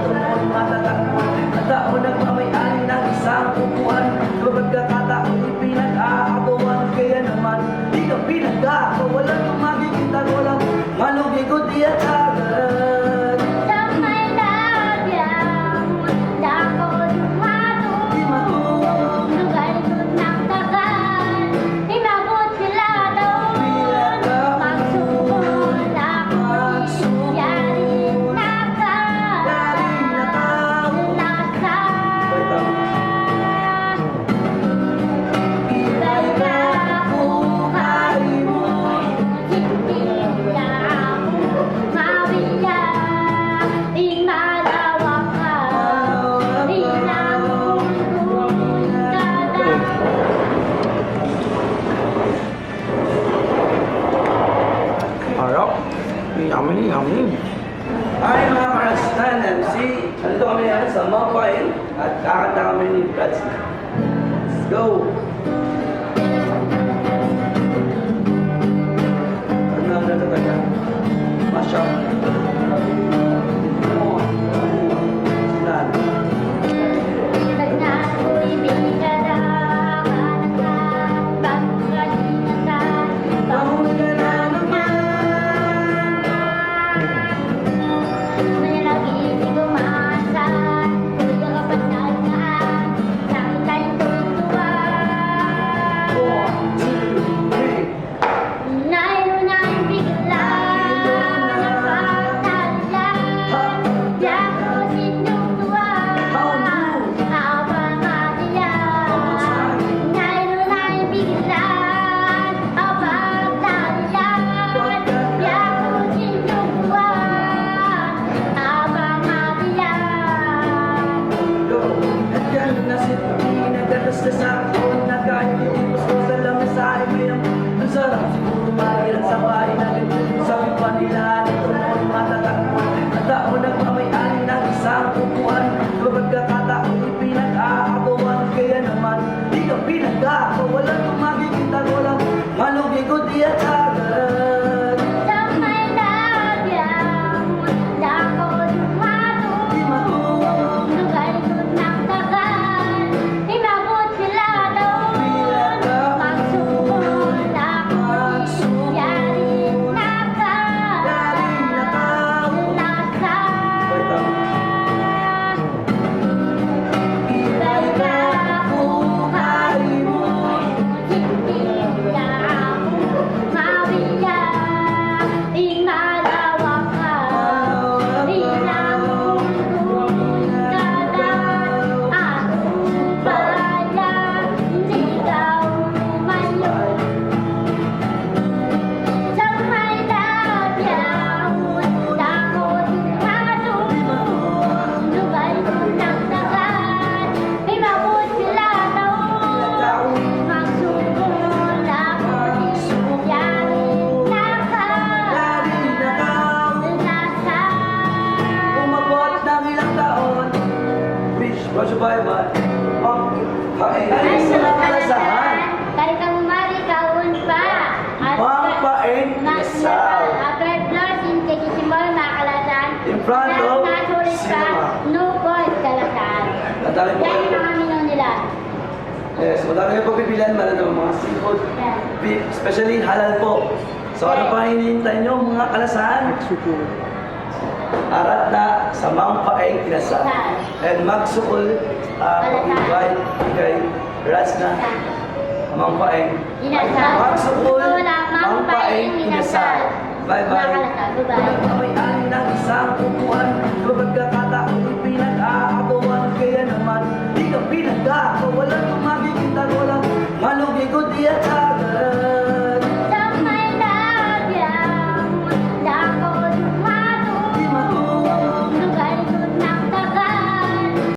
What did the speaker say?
Tungon matatakot At ako nagmamayari ng isang upuan Kapag kakatako'y pinag-aagawan Kaya naman, di ka pinag-aagawalan عامل ايه عامل ايه انا مع نفسي عندهم يعني سماطين قاعد اعمل باتنا Let's go. ko siya bahay man. Oh, ay, ay, salamat Kahit ang mari kaon pa. Mampain uh, isal. After plus, integisimal makalatan. In front of cinema. No point kalatan. Nadami po kayo. mga minong nila. Yes, madami kayo pagpipilan man ng mga seafood. Especially halal po. So ano pa hinihintay nyo mga kalasahan? Mexico aratna sa mga paing kinasa. And magsukul ah, uh, pag-ibay kay rasna mga paing. Magsukul mga paing kinasa. Bye-bye. Bye-bye. Bye-bye. Bye-bye. Bye-bye. Bye-bye.